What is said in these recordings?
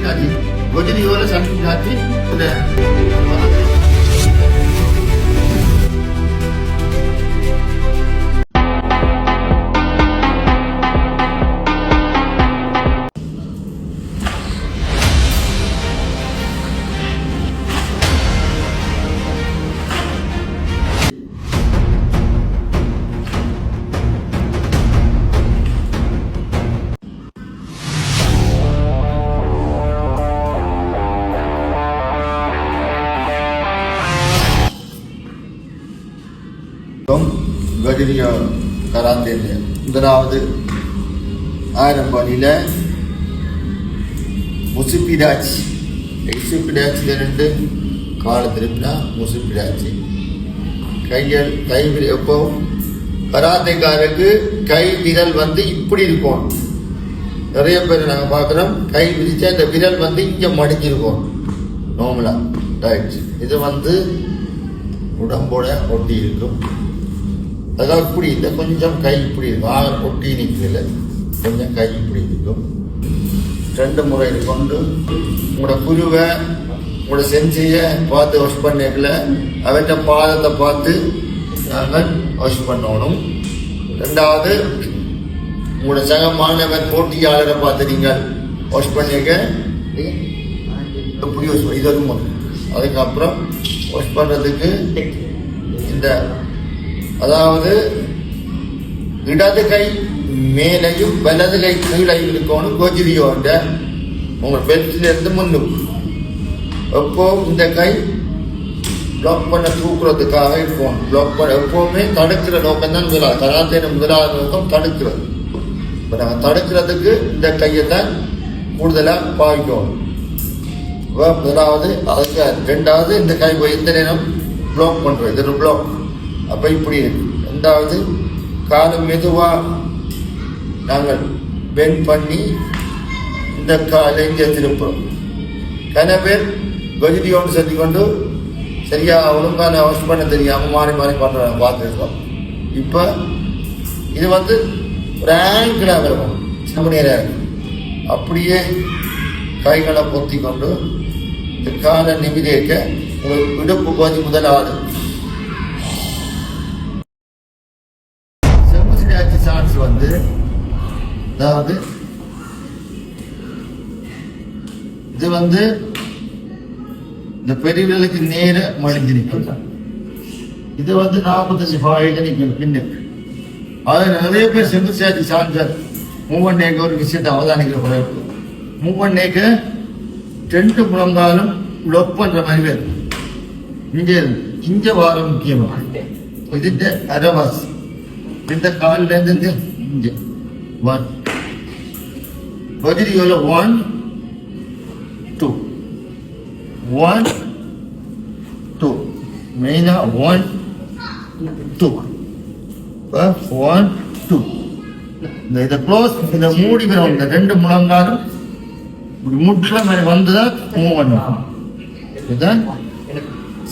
Jadi, did you want to say? 래. கஜினிய முதலாவது ஆயிரம் பணியில் முசுப்பிடாச்சி. எக்ஸிப்பிடாச்சில் ரெண்டு காலை திரும்பினா முசிப்பிடாச்சி. கைகள் கை எப்போ? கராத்தைக்காரருக்கு கை விரல் வந்து இப்படி இருக்கும். நிறைய பேர் நாங்கள் பார்க்குறோம் கை விரிச்சா இந்த விரல் வந்து இங்கே மடிஞ்சிருக்கும். நார்மலாக ரைட் இது வந்து உடம்போட ஒட்டி இருக்கும். அதாவது இப்படி இல்லை கொஞ்சம் கை இப்படி இருக்கும். ஆக கொட்டி நிற்கல கொஞ்சம் கை இப்படி இருக்கும் ரெண்டு முறை கொண்டு உங்களோட குருவை உங்களோட செஞ்சியை பார்த்து வாஷ் பண்ணிக்கல. அவற்ற பாதத்தை பார்த்து நாங்கள் வாஷ் பண்ணணும். ரெண்டாவது உங்களோட சக மாணவர் போட்டியாளரை பார்த்து நீங்கள் வாஷ் பண்ணிக்க. இப்படி வாஷ் இது ஒரு அதுக்கப்புறம் வாஷ் பண்ணுறதுக்கு இந்த அதாவது இடது கை மேலையும் வலது கை கீழையும் இருக்கணும் கோஜிரியோட உங்கள் பெல்ட்ல இருந்து முன்னுக்கு எப்போ இந்த கை பிளாக் பண்ண தூக்குறதுக்காக இருக்கும். பிளாக் பண்ண எப்பவுமே தடுக்கிற நோக்கம் தான் முதலாவது கராத்தேன முதலாவது நோக்கம் தடுக்கிறது. இப்போ நாங்கள் தடுக்கிறதுக்கு இந்த கையை தான் கூடுதலாக பாவிக்கணும். முதலாவது அதுக்கு ரெண்டாவது இந்த கை எந்த நேரம் பிளாக் பண்ணுறது இது பிளாக் அப்போ இப்படி இருக்கு. ரெண்டாவது காலம் மெதுவாக நாங்கள் பெண்ட் பண்ணி இந்த காலை இங்கே திருப்புறோம் கன பேர் கஜிதியோடு சொல்லி கொண்டு சரியாக ஒழுங்கான வாஷ் பண்ண தெரியாமல் மாறி மாறி பண்ணுறாங்க பார்த்துருக்கோம். இப்போ இது வந்து ஒரு ஆங்கிளாக இருக்கும் சின்ன நேரம் அப்படியே கைகளை பொத்தி கொண்டு இந்த காலை நிமிதிக்க உங்களுக்கு இடுப்பு பகுதி முதலாவது அதாவது இது வந்து இந்த பெரியவர்களுக்கு நேர மடிஞ்சு நிற்கும் இது வந்து நாற்பத்தஞ்சு பாயில நிற்கும் பின்னுக்கு அது நிறைய பேர் செம்புசிடாச்சி சான்ஸ் மூவன் நேக்க ஒரு விஷயத்தை அவதானிக்கிற குறைப்பு மூவன் நேக்க ரெண்டு முழங்காலும் லொக் பண்ற மாதிரி வேறு இங்க இருந்து இங்க வாரம் முக்கியமா ഇതിന്റെ അരവാസ് ഇതിന്റെ കാലിൽ എന്തിന്റെ ഇഞ്ച് വൺ বজরি হলো ஒன் டூ ஒன் டூ மெயினாக ஒன் டூ ஒன் டூ இந்த இதை க்ளோஸ் இந்த மூடி வரும் இந்த ரெண்டு முழங்காலும் இப்படி முட்டில் மாதிரி வந்து தான் மூவ் பண்ணும். இதுதான்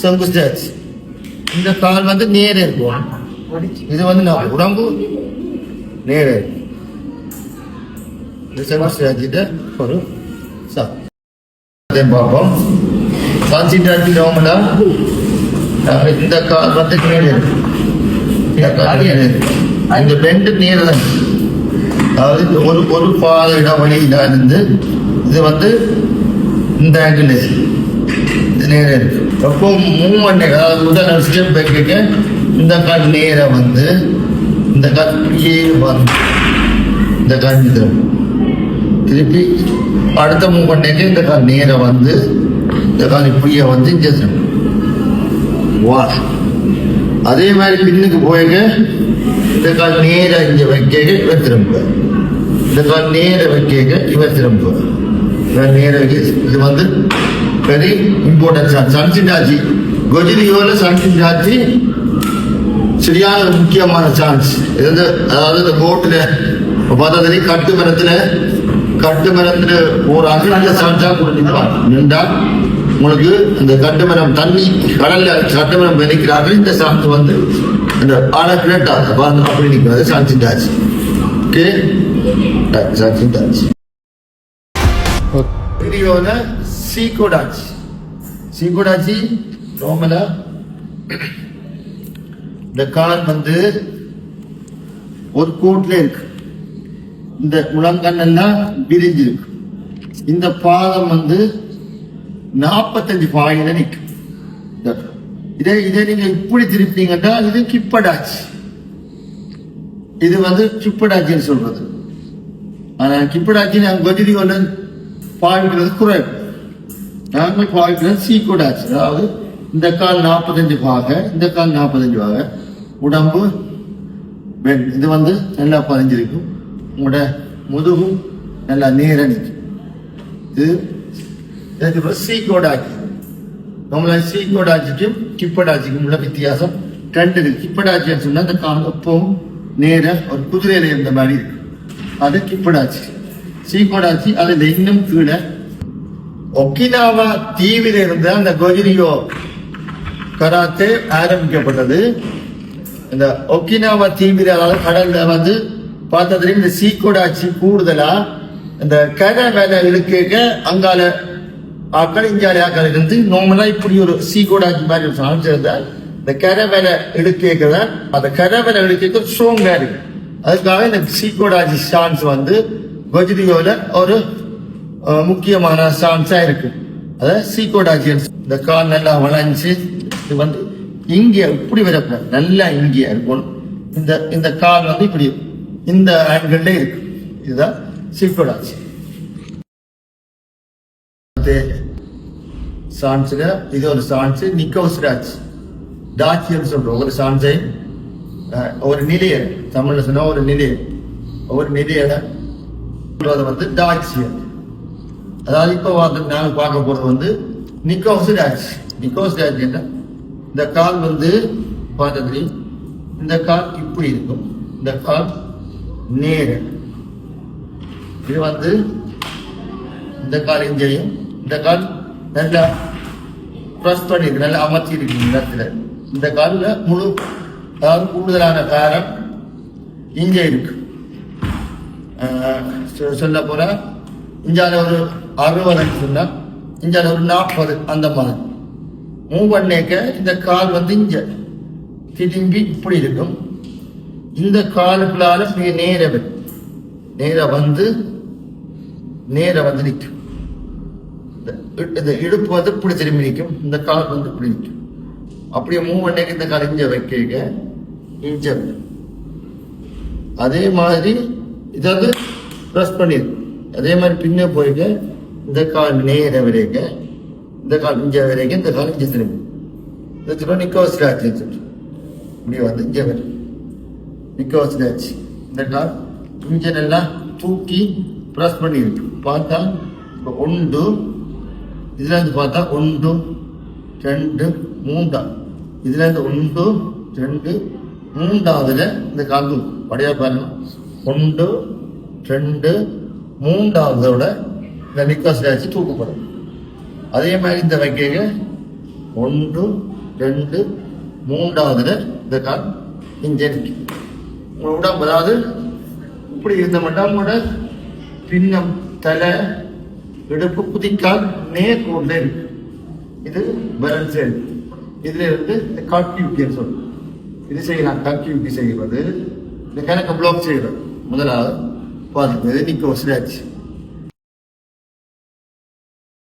செங்கு ஸ்டேஜ் இந்த கால் வந்து நேரே இருக்கும். இது வந்து நான் உடம்பு நேரே இருக்கும். செங்கு ஸ்டேட்சிட்ட ஒரு சார். அதையும் பார்ப்போம் கான்சன்ட்ரேட் நோமலா இந்த கால் வந்து இருக்கும் இந்த கால் இந்த பெண்டு நேரே தான். அதாவது ஒரு ஒரு பாத இடைவெளியில இருந்து இது வந்து இந்த ஆங்கிள் இது நேரம் இருக்கு. அப்போ மூவ்மெண்ட் அதாவது முதல் ஸ்டெப் வைக்க இந்த கால் நேரம் வந்து இந்த கால் வந்து இந்த கால் திருப்பி அடுத்த மூவ்மெண்ட்டுக்கு இந்த கால் நேரம் வந்து இந்த கால் இப்படியே வந்து இங்கே வா. அதே மாதிரி பின்னுக்கு போய்க்க இந்த கால் நேராக இங்கே வைக்க இவர் திரும்ப இந்த கால் நேர வைக்க இவர் திரும்ப இவர் நேர இது வந்து வெரி இம்பார்ட்டன்ட் சன்சிண்டாச்சி சன்சின் சன்சிண்டாச்சி சரியான முக்கியமான சான்ஸ் இது வந்து அதாவது இந்த போட்டில் பார்த்தா தெரியும் கட்டு மரத்தில் கட்டு மரத்தில் ஒரு அகில சான்ஸாக கொடுத்துருப்பாங்க நின்றா உங்களுக்கு இந்த கட்டுமரம் தண்ணி கடல்ல கட்டுமரம் விதைக்கிறார்கள் இந்த சான்ஸ் வந்து இந்த ஆழ பிளேட் அப்படி நிற்கிறது சான்ஸ் ஓகே டச் ஆச்சு சீக்கோடாச்சு சீக்கோடாச்சு சி ரோமலா இந்த கார் வந்து ஒரு கோட்ல இருக்கு. இந்த முழங்கண்ணெல்லாம் விரிஞ்சிருக்கு. இந்த பாதம் வந்து நாற்பத்தஞ்சு பாயில நிற்கும். இதே இதே நீங்க இப்படி திருப்பிங்கன்னா இது கிப்படாச்சு. இது வந்து கிப்படாச்சின்னு சொல்றது. ஆனா கிப்படாச்சி நாங்கள் கஜிரி ஒன்று பாவிக்கிறது குறைவு நாங்கள் பாவிக்கிறது சீக்கூடாச்சு. அதாவது இந்த கால் நாற்பத்தஞ்சு பாக இந்த கால் நாற்பத்தஞ்சு பாக. உடம்பு இது வந்து நல்லா பதிஞ்சிருக்கும். உங்களோட முதுகும் நல்லா நேரம் நிற்கும் இது இதுக்கு சீக்கோடாக்கி நம்மள சீக்கோடாச்சிக்கும் கிப்படாச்சிக்கும் உள்ள வித்தியாசம் ரெண்டு இருக்கு. கிப்படாச்சின்னு சொன்னா அந்த கால் எப்பவும் நேர ஒரு குதிரையில இருந்த மாதிரி இருக்கு. அது கிப்படாச்சி சீக்கோடாச்சி அதில் இன்னும் கீழே ஒக்கினாவா தீவில் இருந்த அந்த கொஜிரியோ கராத்தே ஆரம்பிக்கப்பட்டது. இந்த ஒக்கினாவா தீவில் கடல்ல வந்து பார்த்ததுல இந்த சீக்கோடாச்சி கூடுதலா? இந்த கரை வேலை இழுக்க அங்கால ஆக்கள் இஞ்சால ஆக்கள் இருந்து நார்மலா இப்படி ஒரு சீக்கோடாச்சி மாதிரி ஒரு இந்த கரை வேலை எடுக்கிறதா அந்த கரை வேலை எடுக்க ஸ்ட்ராங்கா இருக்கு. அதுக்காக இந்த சீக்கோடாச்சி சான்ஸ் வந்து கஜ்ரியோல ஒரு முக்கியமான சான்ஸா இருக்கு. அதாவது சீக்கோடாஜி இந்த கால் நல்லா வளைஞ்சு இது வந்து இங்கே இப்படி வரக்கூடாது. நல்லா இங்கே இருக்கணும். இந்த இந்த கால் வந்து இப்படி இந்த ஆங்கிள் இருக்கு. இதுதான் சீக்கோடாஜி சான்ஸுங்க இது ஒரு சான்ஸ் நிக்கோஸ் ராஜ் டாச்சியன் சொல்றோம் ஒரு சான்ஸை ஒரு நிலையர் தமிழ்ல சொன்னா ஒரு நிலையர் ஒரு நிலையர் வந்து டாச்சியன் அதாவது இப்போ வந்து நாங்கள் பார்க்க போறது வந்து நிக்கோஸ் ராஜ் நிக்கோஸ் ராஜ் என்ன? இந்த கால் வந்து பார்த்தது இந்த கால் இப்படி இருக்கும். இந்த கால் நீர். இது வந்து இந்த கால் இஞ்சையும் இந்த கால் நல்லா ப்ரெஸ் பண்ணிருக்கு நல்லா அமர்த்தி இருக்கு இந்த இடத்துல. இந்த காலில் முழு அதாவது கூடுதலான காரம் இங்கே இருக்கு. சொல்ல போனா இஞ்சால ஒரு அறுபதுன்னு சொன்னால் இஞ்சால ஒரு நாற்பது அந்த மாதிரி. மூவ் பண்ணேக்க இந்த கால் வந்து இங்க திரும்பி இப்படி இருக்கும். இந்த காலுக்குள்ளால இப்படி நேர நேர வந்து நேர வந்து நிற்கும். இந்த இடுப்பு வந்து இப்படி திரும்பி நிற்கும். இந்த கால் வந்து இப்படி நிற்கும். அப்படியே மூவ் பண்ணேக்க இந்த கால் இஞ்ச வைக்க இஞ்ச அதே மாதிரி இதை வந்து ப்ரெஸ் பண்ணிடு அதே மாதிரி பின்ன போயிக்க இந்த கால் நேர வரைக்க இந்த கால் இஞ்ச வரைக்கும் இந்த கால் இஞ்ச திரும்பி இந்த திரும்ப நிக்க வச்சுடாச்சு இப்படி வந்து இஞ்ச வரைக்கும் நிற்க வச்சுட்டாச்சு இந்த கார் இன்ஜின் எல்லாம் தூக்கி ப்ரெஸ் பண்ணியிருக்கு பார்த்தா இப்போ ஒன்று இதுலேருந்து பார்த்தா ஒன்று ரெண்டு மூண்டா இதுலேருந்து ஒன்று ரெண்டு மூன்றாவதுல இந்த காந்து தூக்கு படையா பாருங்க. ஒன்று ரெண்டு மூன்றாவதோட இந்த நிக்கோஸ் வச்சு தூக்கப்படும். அதே மாதிரி இந்த வைக்கைங்க ஒன்று ரெண்டு மூன்றாவதுல இந்த கார் இன்ஜின் உடம்பு அதாவது இப்படி இருந்த மட்டும் கூட பின்னம் தலை இடுப்பு குதிக்கால் நேர்கோட்ல இருக்கு. இது பேலன்ஸ் செயல். இதுல இருந்து இந்த காக்டிவிட்டின்னு சொல்லுவோம் இது செய்யலாம். காக்டிவிட்டி செய்வது. இந்த கணக்கு பிளாக் செய்யறது. முதலாவது பார்த்துக்கிறது நிக்க வசதியாச்சு